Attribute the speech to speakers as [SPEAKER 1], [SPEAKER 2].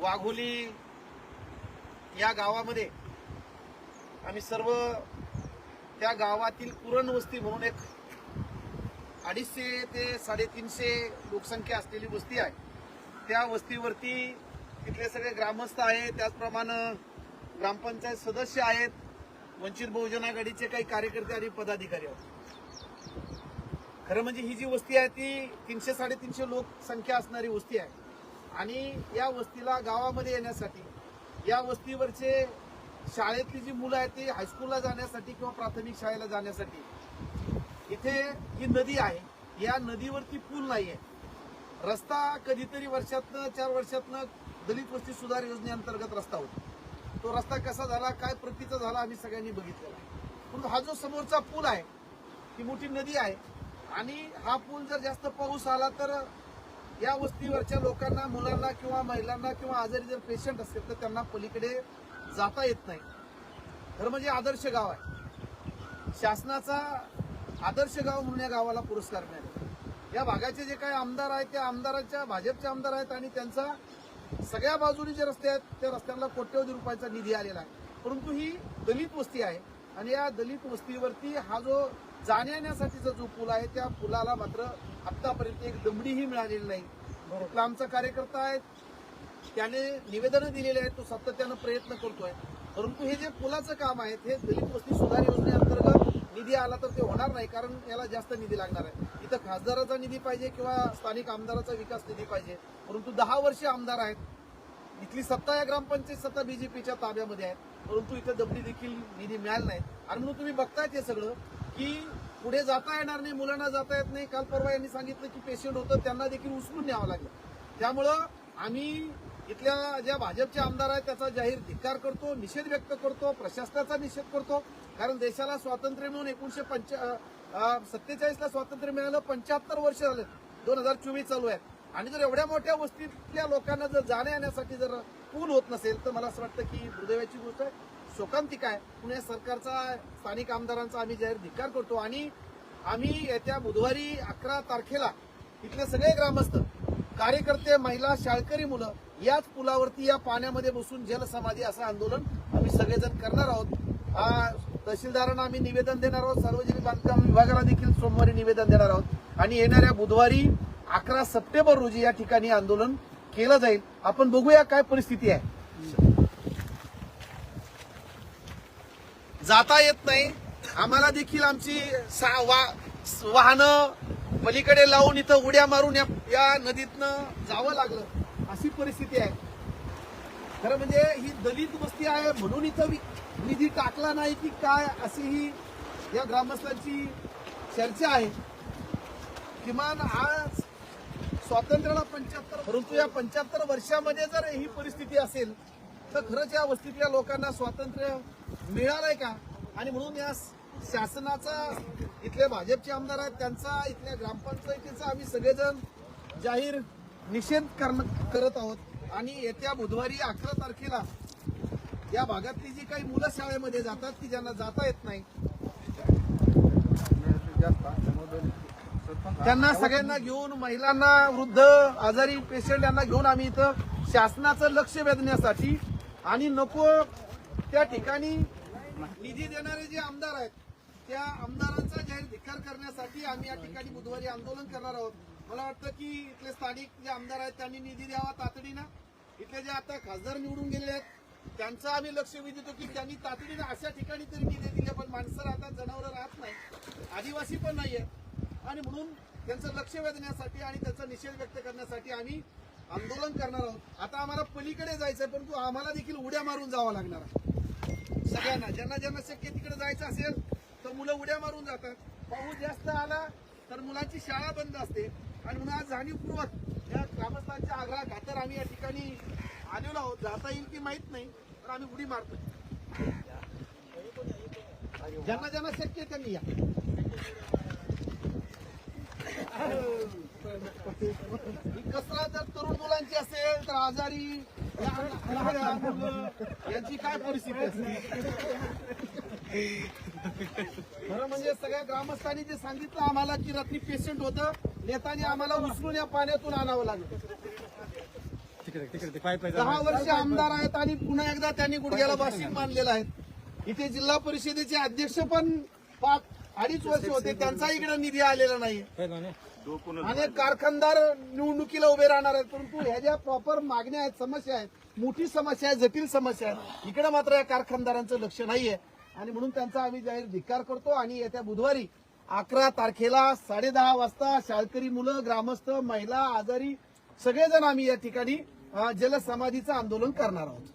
[SPEAKER 1] वाघोली या गावामध्ये आम्ही सर्व त्या गावातील पुरण वस्ती म्हणून एक अडीचशे ते साडेतीनशे लोकसंख्या असलेली वस्ती आहे. त्या वस्तीवरती तिथले सगळे ग्रामस्थ आहेत. त्याचप्रमाणे ग्रामपंचायत सदस्य आहेत. वंचित बहुजन आघाडीचे काही कार्यकर्ते आणि पदाधिकारी आहेत. खरं म्हणजे ही जी वस्ती आहे ती तीनशे साडेतीनशे लोकसंख्या असणारी वस्ती आहे. आणि या वस्तीला गावामध्ये येण्यासाठी या वस्तीवरचे शाळेतली जी मुलं आहेत ती हायस्कूलला जाण्यासाठी किंवा प्राथमिक शाळेला जाण्यासाठी इथे ही नदी आहे. या नदीवरती पूल नाहीये. रस्ता कधीतरी वर्षातनं चार वर्षातनं दलित वस्ती सुधार योजनेअंतर्गत रस्ता होतो. तो रस्ता कसा झाला काय प्रतीचा झाला आम्ही सगळ्यांनी बघितलेला आहे. पण हा जो समोरचा पूल आहे ही मोठी नदी आहे. आणि हा पूल जर जास्त पाऊस आला तर या वस्तीवरच्या लोकांना मुलांना किंवा महिलांना किंवा आजारी जर पेशंट असतील तर त्यांना पलीकडे जाता येत नाही. खरं म्हणजे आदर्श गाव आहे. शासनाचा आदर्श गाव म्हणून या गावाला पुरस्कार मिळाला. या भागाचे जे काही आमदार आहेत त्या आमदाराच्या भाजपचे आमदार आहेत आणि त्यांचा सगळ्या बाजूनी जे रस्ते आहेत त्या रस्त्यांना कोट्यवधी रुपयाचा निधी आलेला आहे. परंतु ही दलित वस्ती आहे आणि या दलित वस्तीवरती हा जो जाण्या येण्यासाठीचा जो पूल आहे त्या पुलाला मात्र आतापर्यंत एक दमडीही मिळालेली नाही. कुठला आमचा कार्यकर्ता आहे त्याने निवेदनं दिलेले आहेत तो सातत्यानं प्रयत्न करतोय. परंतु हे जे पुलाचं काम आहे हे दलित वस्ती सुधार योजनेअंतर्गत निधी आला तर ते होणार नाही कारण याला जास्त निधी लागणार आहे. इथं खासदाराचा निधी पाहिजे किंवा स्थानिक आमदाराचा विकास निधी पाहिजे? परंतु दहा वर्षे आमदार आहेत. इथली सत्ता या ग्रामपंचायत सत्ता बीजेपीच्या ताब्यामध्ये आहे. परंतु इथं दबडी देखील निधी मिळाला नाही. आणि म्हणून तुम्ही बघताय ते सगळं. की पुढे जाता येणार नाही मुलांना जाता येत नाही. काल परवा यांनी सांगितलं की पेशंट होतं त्यांना देखील उचलून न्यावं लागलं. त्यामुळं आम्ही इथल्या ज्या भाजपचे आमदार आहेत त्याचा जाहीर धिक्कार करतो निषेध व्यक्त करतो प्रशासनाचा निषेध करतो. कारण देशाला स्वातंत्र्य मिळून एकोणीशे पंचा सत्तेचाळीसला स्वातंत्र्य मिळालं पंच्याहत्तर वर्ष झाले. दोन हजार चोवीस चालू आहेत आणि जर एवढ्या मोठ्या वस्तीतल्या लोकांना जर जाण्या येण्यासाठी जर पूल होत नसेल तर मला असं वाटतं की दुर्दैवाची गोष्ट आहे. शोकांतिक आहे पुणे सरकारचा स्थानिक आमदारांचा आम्ही जाहीर धिक्कार करतो आणि आम्ही येत्या बुधवारी अकरा तारखेला इथले सगळे ग्रामस्थ कार्यकर्ते महिला शाळकरी मुलं याच पुलावरती या पाण्यामध्ये बसून जलसमाधी असं आंदोलन आम्ही सगळेजण करणार आहोत. तहसीलदारांना आम्ही निवेदन देणार आहोत. सार्वजनिक बांधकाम विभागाला देखील सोमवारी निवेदन देणार आहोत. आणि येणाऱ्या बुधवारी अकरा सप्टेंबर रोजी या ठिकाणी आंदोलन केलं जाईल. आपण बघूया काय परिस्थिती आहे. जाता येत नाही. आम्हाला देखील आमची सा- वाहनं पलीकडे लावून इथं उड्या मारून या, या नदीतनं जावं लागलं. अशी परिस्थिती आहे. खरं म्हणजे ही दलित वस्ती आहे म्हणून इथं निधी टाकला नाही की काय अशी ही या ग्रामस्थांची चर्चा आहे. किमान आज स्वातंत्र्याला पंच्याहत्तर परंतु या पंच्याहत्तर वर्षामध्ये जर ही परिस्थिती असेल तर खरंच या वस्तीतल्या लोकांना स्वातंत्र्य मिळालंय का? आणि म्हणून या शासनाचा इथले भाजपचे आमदार आहेत त्यांचा इथल्या ग्रामपंचायतीचा आम्ही सगळेजण जाहीर निषेध करण- करत आहोत. आणि येत्या बुधवारी अकरा तारखेला या भागातली जी काही मुलं शाळेमध्ये जातात ती ज्यांना जाता येत नाही त्यांना सगळ्यांना घेऊन महिलांना वृद्ध आजारी पेशंट यांना घेऊन आम्ही इथं शासनाचं लक्ष वेधण्यासाठी आणि नको त्या ठिकाणी निधी देणारे जे आमदार आहेत त्या आमदारांचा जाहीर धिक्कार करण्यासाठी आम्ही या ठिकाणी बुधवारी आंदोलन करणार आहोत. मला वाटतं की इथले स्थानिक जे आमदार आहेत त्यांनी निधी द्यावा तातडीनं. इथले जे आता खासदार निवडून गेले आहेत त्यांचं आम्ही लक्ष वेधतो की त्यांनी तातडीनं अशा ठिकाणी तरी निधी दिले पण माणसं राहतात जनावरं राहत नाही आदिवासी पण नाहीये आणि म्हणून त्यांचं लक्ष वेधण्यासाठी आणि त्याचा निषेध व्यक्त करण्यासाठी आम्ही आंदोलन करणार आहोत. आता आम्हाला पलीकडे जायचंय परंतु आम्हाला देखील उड्या मारून जावं लागणार आहे. सगळ्यांना ज्यांना ज्यांना शक्य तिकडे जायचं असेल तर मुलं उड्या मारून जातात. पाऊस जास्त आला तर मुलांची शाळा बंद असते. आणि म्हणून आज जाणीवपूर्वक या ग्रामस्थांच्या आग्रहा घातर आम्ही या ठिकाणी आलेलो आहोत. जाता येईल की माहीत नाही तर आम्ही उडी मारतो ज्यांना ज्यांना शक्य त्यांनी या. ही कसरत जर तरुण मुलांची असेल तर आजारी लहान- लहान मुलं, यांची काय परिस्थिती असते खरं म्हणजे सगळ्या ग्रामस्थांनी जे सांगितलं आम्हाला की रात्री पेशंट होतं नेतानी आम्हाला उचलून या पाण्यातून आणावं लागलं.
[SPEAKER 2] तिकडे तिकडे पाय पाय
[SPEAKER 1] दहा वर्ष आमदार आहेत आणि पुन्हा एकदा त्यांनी गुडघ्याला बाशिंग मानलेला आहे इथे जिल्हा परिषदेचे अध्यक्ष पण पाच अडीच वर्ष होते त्यांचा इकडे निधी आलेला नाही अनेक कारखानदार निवडणुकीला उभे राहणार आहेत परंतु ह्या ज्या प्रॉपर मागण्या आहेत समस्या आहेत मोठी समस्या आहे जटिल समस्या आहेत इकडे मात्र या कारखानदारांचं लक्ष नाहीये. आणि म्हणून त्यांचा आम्ही जाहीर धिक्कार करतो आणि येत्या बुधवारी अकरा तारखेला साडेदहा वाजता शाळकरी मुलं ग्रामस्थ महिला आजारी सगळेजण आम्ही या ठिकाणी जलसमाधीचं आंदोलन करणार आहोत.